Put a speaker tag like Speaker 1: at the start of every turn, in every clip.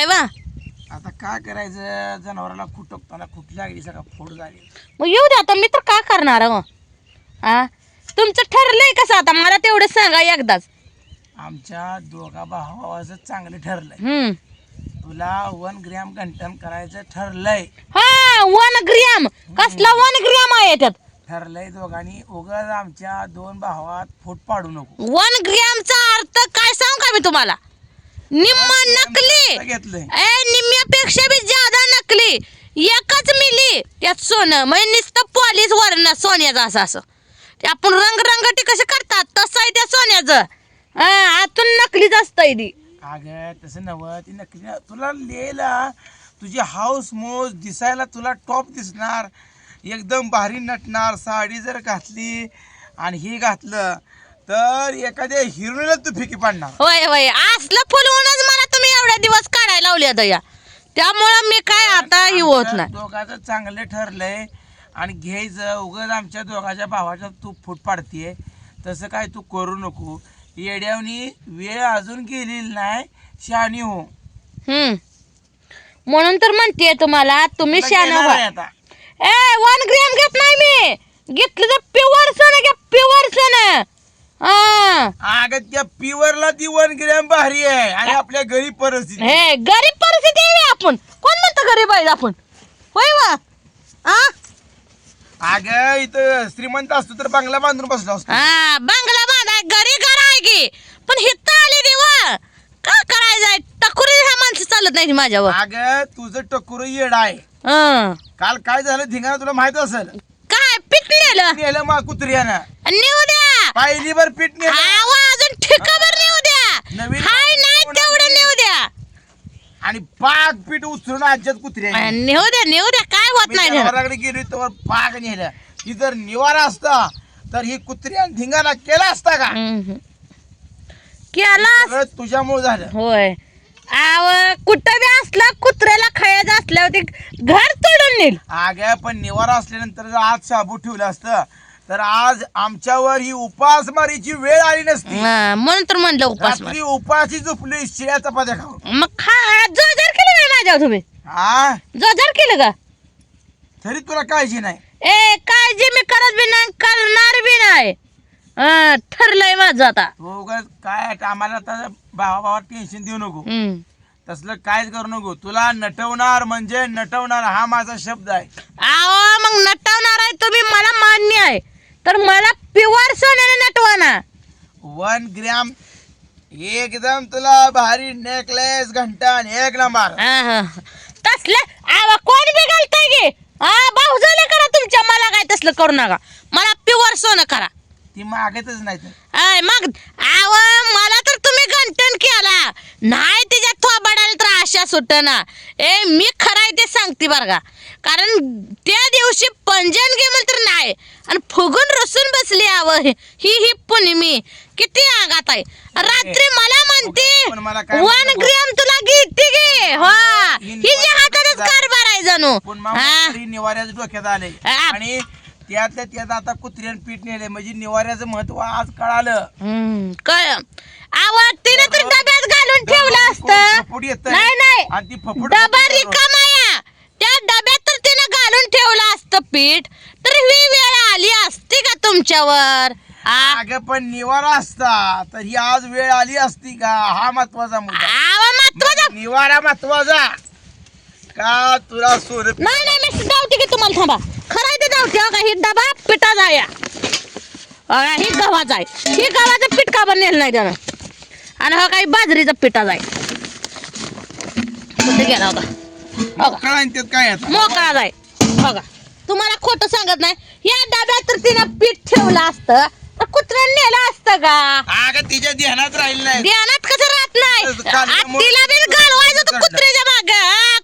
Speaker 1: आहे वा.
Speaker 2: आता काय करायचं? जनावराला खुटकताना खुट लागली सगळं फोड झाली.
Speaker 1: मग येऊ दे आता मी तर काय करणार हा तुमचं ठरलंय कसं आता? मला तेवढं सांगा एकदाच.
Speaker 2: आमच्या दोघा भावाचं चांगलं ठरलंय.
Speaker 1: हम्म.
Speaker 2: तुला वन ग्रॅम गंठन करायचं ठरलंय.
Speaker 1: हा वन ग्रॅम. कसला वन ग्रॅम आहे त्यात?
Speaker 2: ठरलंय दोघांनी. उगाच आमच्या दोन भावात फूट पाडू नको.
Speaker 1: वन ग्रॅमचा अर्थ काय सांगू का मी तुम्हाला? निम्म नकली.
Speaker 2: घेतलंय.
Speaker 1: ए निम्म्यापेक्षा बी ज्यादा नकली. एकच मिली. त्यात सोनं म्हणजे नुसतं पॉलिश वरण सोन्याचं असं असं. ते आपण रंगरंगटी कसे करतात? तसं आहे त्या सोन्याचं. हा आतून नकलीच असतंय ती.
Speaker 2: अगं तसं नवं ती नक्की नाही. तुला लिहिला तुझी हाऊस मोज दिसायला तुला टॉप दिसणार. एकदम भारी नटणार साडी जर घातली आणि ही घातलं तर एखाद्या हिरोईनला तू फिकी पाडणार.
Speaker 1: होय होय. असलं फुलवूनच मला तुम्ही एवढ्या दिवस काढायला लावले आता या त्यामुळं मी काय आता ही होत नाही.
Speaker 2: दोघांचं चांगलं ठरलंय. आणि घ्यायचं उगाच आमच्या दोघाच्या भावाच्या तू फूट पाडतीये. तसं काय तू करू नको. येड्यावनी वेळ अजून गेलेली नाही शहाणी हो.
Speaker 1: हम्म. म्हणून तर म्हणतेय तुम्हाला तुम्ही
Speaker 2: तुला
Speaker 1: शान
Speaker 2: घेणार आहे आता.
Speaker 1: ए वन ग्रॅम घेत नाही मी. घेतलं तर प्युअर सोनं घ्या प्युअर सोनं हा
Speaker 2: अगं त्या पिवरला ती वन ग्रॅम भारी आहे. आणि आपल्या गरीब परिस्थिती
Speaker 1: हे गरीब परिस्थिती आहे बे आपण. कोण म्हणतं गरीब आहे आपण? होय वा.
Speaker 2: अगं इथं श्रीमंत असतो तर बंगला बांधून बसलो असतो.
Speaker 1: हा बंगला बांधाय घरी घर आहे की. पण हित आली देवा. का करायचंय टकुरी ह्या माणसं चालत नाही माझ्यावर.
Speaker 2: अगं तुझं टकुर येड आहे.
Speaker 1: हं.
Speaker 2: काल काय झालं धिंगाणा तुला माहीत असेल?
Speaker 1: काय? पीठ नेलं
Speaker 2: नेलं मा कुत्र्यानं.
Speaker 1: नेऊ द्या.
Speaker 2: पाहिली बर पीठ नेलं
Speaker 1: आवा अजून ठिकावर नेऊ द्या
Speaker 2: नवीन
Speaker 1: हाय नाही तेवढं नेऊ द्या
Speaker 2: आणि पीठ उचलून आज्यात कुत्र्याने.
Speaker 1: नेऊ द्या नेऊ द्या काय होत नाही त्याला.
Speaker 2: जनावराकडे गेली तर पाक नेलं. ही जर निवारा असता तर ही कुत्र्यान धिंगाणा केला असता का?
Speaker 1: हम्म. केला
Speaker 2: सगळं तुझ्यामुळे झालं.
Speaker 1: होय. आव कुठं बी असलं कुत्र्याला खायचं असल्यावर ते घर तोडून नेईल.
Speaker 2: अगं पण निवारा असल्यानंतर जर आज शाबू ठेवलं असतं तर आज आमच्यावर ही उपासमारीची वेळ आली नसती.
Speaker 1: हा, म्हणून तर म्हणलं उपास
Speaker 2: रात्री उपाशी झोपली शिळ्या चपात्या खाऊन.
Speaker 1: मग खा. केलं माझ्यावर तुम्ही.
Speaker 2: हा?
Speaker 1: जोजर केलं का?
Speaker 2: तरी तुला काळजी नाही.
Speaker 1: ए काळजी मी करत बी नाही करणार बी नाही. हा, ठरलंय माझं आता.
Speaker 2: तू उगाच काय आम्हाला आता भावा भावा टेन्शन देऊ नको.
Speaker 1: हम्म.
Speaker 2: तसलं काहीच करू नको. तुला नटवणार म्हणजे नटवणार हा माझा शब्द आहे.
Speaker 1: आहो मग नटवणार आहे तुम्ही मला मान्य आहे. तर मला प्युअर सोन्याने नटवा ना
Speaker 2: वन ग्रॅम एकदम तुला भारी नेकलेस घंटा आणि एक नंबर
Speaker 1: तसलं? आवा कोण बी घालताय गे? हा भाऊ झाले करा तुमच्या मला काय तसलं करू नका. मला प्युअर सोनं करा.
Speaker 2: ती मागतच नाही तर.
Speaker 1: आय मग आव मला तर तुम्ही गंटन केला. नाही त्याच्या थोबाडाला तर आशा सुट ना ए मी आहे ते सांगते बरं का. कारण त्या दिवशी पंजन गे तर नाही. आणि फुगून रसून बसली आव ही. ही पुनिमी किती आगात आहे. रात्री मला म्हणते वन? ग्रॅम तुला घेते गे हा.
Speaker 2: ही
Speaker 1: हिच्या हातातच कारभार आहे जणू.
Speaker 2: निवाऱ्याच्या डोक्यात आले. आणि त्यातल्या त्यात आता कुत्र्यान पीठ नेले. म्हणजे निवाऱ्याचं महत्त्व आज कळालं.
Speaker 1: कळ आवड तिने तर डब्यात घालून ठेवलं असतं. नाही नाही.
Speaker 2: आणि ती फपूट
Speaker 1: डबा रिकामा या त्या डब्यात तर तिने घालून ठेवलं असतं पीठ? तर ही वेळ आली असती का तुमच्यावर? आ-
Speaker 2: अगं पण निवारा असता. तर ही आज वेळ आली असती का? हा महत्त्वाचा मुद्दा.
Speaker 1: आवा महत्त्वाचा
Speaker 2: निवारा महत्त्वाचा का तुला सोर
Speaker 1: नाही नाही मी धावते की तुम्हाला थांबा. खरं ते धावते हो का ही डबा आहे अं, ही गव्हाचा आहे ही गव्हाचं पीठ का नेलं नाही त्यानं? आणि हा काही बाजरीचं पिठाचा आहे कुठे गेला होता? हो का
Speaker 2: कळा त्यात काय आता?
Speaker 1: मोकळा जाय. बघा तुम्हाला खोटं सांगत नाही. या डब्यात तर तिनं पीठ ठेवलं असतं तर कुत्र्याने नेलं असतं का?
Speaker 2: अगं तिच्या ध्यानात राहिलं नाही.
Speaker 1: ध्यानात कसं राहत नाही? तिला बी घालवायचं होतं कुत्र्याच्या माग.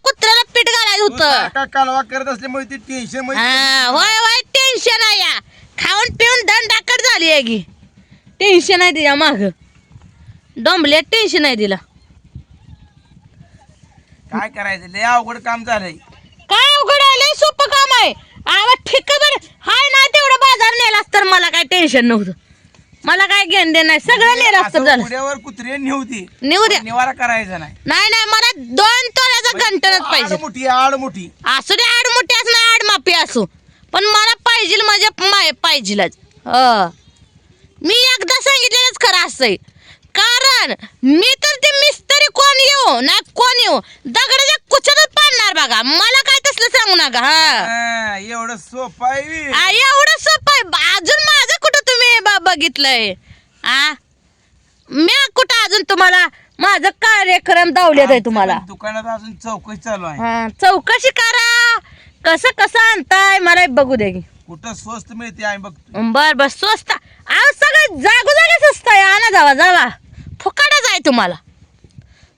Speaker 1: कुत्र्याला पीठ घालायचं होतं.
Speaker 2: कालवा करत असल्यामुळे ती टेन्शनमध्ये
Speaker 1: हा, होय होय टेन्शन आहे या. खाऊन पिऊन दंडाकड झाली आहे की टेन्शन आहे तिच्या माग. डोंबले टेन्शन आहे तिला.
Speaker 2: काय करायचं? लय अवघड काम झालंय.
Speaker 1: लय सोपं काम आहे. आवा ठीक बर हाय नाही तेवढं बाजार नेलास तर मला काय टेन्शन नव्हतं. मला काय घेण दे नाही सगळं निरास्त
Speaker 2: असं
Speaker 1: झालं.
Speaker 2: उड्यावर कुत्रे नेऊ
Speaker 1: द्या
Speaker 2: निवारा करायचा नाही.
Speaker 1: नाही नाही मला दोन तोल्याचा गंटनच पाहिजे
Speaker 2: आड मोठी आड मोठी.
Speaker 1: असू दे आड मोठी असू ना आड मापी असू. पण मला पाहिजे म्हणजे माय पाहिजेलच. ह. मी एकदा सांगितलेलंच खरं असतंय कारण मी तर ते मिस्त्री कोण येऊ ना कोण येऊ दगडाच्या कुचतच पाडणार बघा. मला काय तसलं सांगू नका हा.
Speaker 2: हा, एवढं सोपं आहे बी.
Speaker 1: आ, एवढं सोपं आहे. अजून माझं कुठं तुम्ही ब- बघितलंय? आ? मी कुठं अजून तुम्हाला माझं कार्यक्रम दावलेत आहे तुम्हाला.
Speaker 2: दुकानात अजून चौकशी चालू आहे.
Speaker 1: हा, चौकशी करा. कसं कसं आणताय मला बघू दे. की
Speaker 2: कुठं स्वस्त मिळते आम्ही बघतो.
Speaker 1: बर बर स्वस्त. अहो सगळं जागोजागी स्वस्त आहे. आणा जावा जावा. फुकाटच आहे तुम्हाला.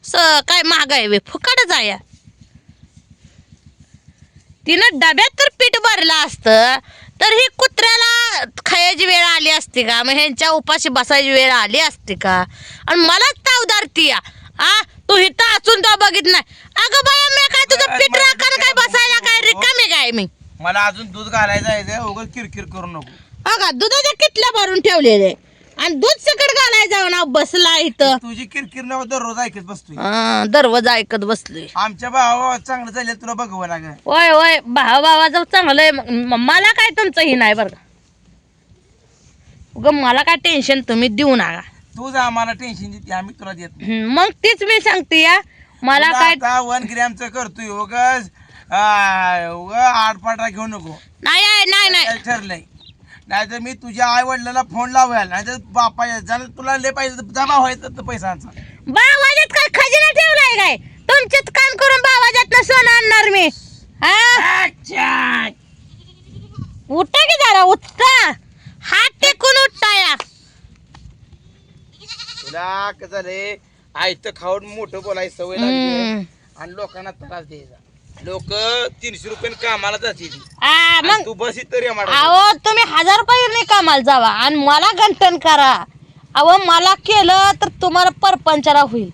Speaker 1: स काय महाग आहे बे, फुकाटच आहे. तिनं डब्यात तर पीठ भरलं असतं तर ही कुत्र्याला खायची वेळ आली असती का? मग ह्यांच्या उपाशी बसायची वेळ आली असती का? आणि मलाच ताव धरती आ तू इथं असून तो बघित नाही. अगं बाया मी काय तुझं पीठ राखण काय बसायला काय? रिकामी काय मी?
Speaker 2: मला अजून दूध घालायचं आहे उगाच किरकिर करू नको.
Speaker 1: अगं दुधाच्या किटल्या भरून ठेवलेले. आणि दूध सकट घालाय जाऊ ना बसला इथं.
Speaker 2: तुझी किरकिर न दररोज ऐकत बसतोय.
Speaker 1: हा, दरवाजा ऐकत बसले
Speaker 2: आमच्या भावा चांगलं चाललं तुला बघव ना ग
Speaker 1: होय होय भावा भावाचं चांगलं आहे. म- मला काय तुमचं ही नाही बरं का? उगा मला काय टेन्शन तुम्ही देऊ नका.
Speaker 2: तूच आम्हाला टेन्शन देते आम्ही तुला देत नाही.
Speaker 1: मग तीच मी सांगते या. मला
Speaker 2: तुला
Speaker 1: काय
Speaker 2: आता वन ग्रॅमचं करतोय उगाच. आ, उगा आडपाटा घेऊ नको.
Speaker 1: नाही आहे, नाही नाही.
Speaker 2: काय ठरलंय. नाहीतर मी तुझ्या आई वडिलांना फोन लावायला नाहीतर बापा जर तुला लय पाहिजे जमा व्हायचं तर पैशांचा.
Speaker 1: बावाजात काय खजिना ठेवलाय काय? तुमचेच काम करून बावाजात सोनं आणणार मी. हा? उठा की जरा उठता हात टेकून उठता या.
Speaker 2: तुला कसं झालंय आयतं खाऊन मोठं बोलायची सवय लागली.
Speaker 1: हम्म.
Speaker 2: आणि लोकांना त्रास द्यायचा. लोक तीनशे रुपये कामाला जातील
Speaker 1: आ, मग
Speaker 2: तू बस तरी आम्हाला
Speaker 1: अहो तुम्ही हजार रुपये नाही कामाला जावा. आणि मला गंठन करा. अहो मला केलं तर तुम्हाला परपंचाला होईल.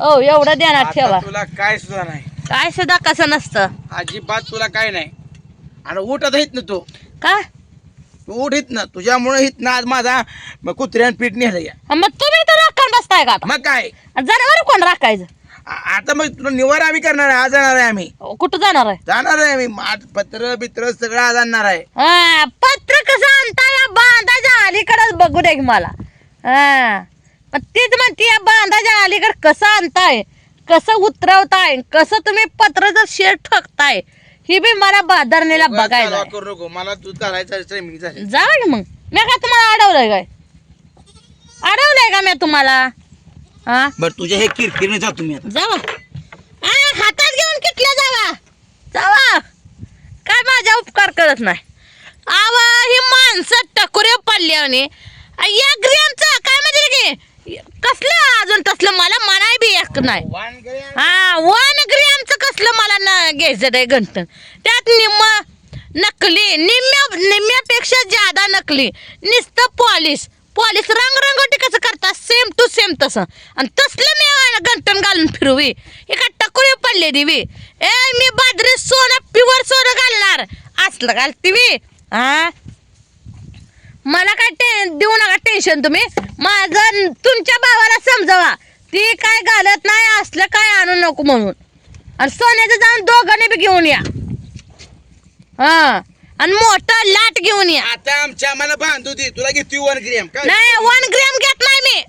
Speaker 1: हो एवढं ध्यानात ठेवा.
Speaker 2: तुला काय सुद्धा नाही.
Speaker 1: काय सुद्धा कसं नसतं.
Speaker 2: अजिबात तुला काय नाही. आणि उठ आता हित ना तू
Speaker 1: का?
Speaker 2: तू उठ हित ना. तुझ्यामुळे हित ना आज माझा मग कुत्र्यानं पीठ नेलं या.
Speaker 1: मग तुम्ही तर राखण बसताय का आता?
Speaker 2: मग काय?
Speaker 1: जनावर कोण राखायचं?
Speaker 2: आ- आता मग तुला निवार आम्ही करणार आहे. आज जाणार आहे आम्ही.
Speaker 1: कुठं जाणार आहे?
Speaker 2: जाणार आहे आम्ही. पत्र बित्र सगळं आज आणणार आहे.
Speaker 1: हा, पत्र कसं आणता? या बांधाच्या अलीकडेच बघू दे की मला. हा. पण तीच म्हणते या बांधाच्या अलीकडे कसं आणताय? कसं उतरवताय? कसं तुम्ही पत्राचं शेर ठोकताय? ही बी मला बाजारणीला
Speaker 2: उगाच
Speaker 1: बघायला आहे.
Speaker 2: करू नको. मला ट्रेमिंग झाली
Speaker 1: जावा की मग. मी काय तुम्हाला अडवलंय काय? अडवलंय का मी तुम्हाला? हा?
Speaker 2: बरं तुझ्या हे किरकिरीने जा तुम्ही आता.
Speaker 1: जावा. आ, हातात घेऊन किटल्या जावा. जावा. काय माझा उपकार करत नाही? आव ही माणसं टकुरे पडली आणि या ग्रॅमचं काय म्हणजे की? कसलं अजून तसलं मला म्हणाय बी एक नाही. हा वन ग्रॅमचं कसलं मला न घ्यायचं आहे घंटन त्यात निम्म नकली निम्म्या निम्म्यापेक्षा ज्यादा नकली नुसतं पॉलिश पॉलिश रंगरंगोटी कसं करतात? सेम टू सेम तसं. आणि तसलं मी घंटन घालून फिरवी. एका टकुरी पडले दिवी ए मी बाजरी सोनं प्युअर सोनं घालणार. असलं घालती वी हा मला काय टे देऊ नका टेन्शन तुम्ही. माझं तुमच्या भावाला समजावा. ती काय घालत नाही असलं काय आणू नको म्हणून. आणि सोन्याचं जाऊन दोघांनी बी घेऊन या. हा. आणि मोठं लाट घेऊन या.
Speaker 2: आता आमच्या आम्हाला बांधू दे. तुला घेतोय वन ग्रॅम काय?
Speaker 1: नाही वन ग्रॅम घेत नाही मी.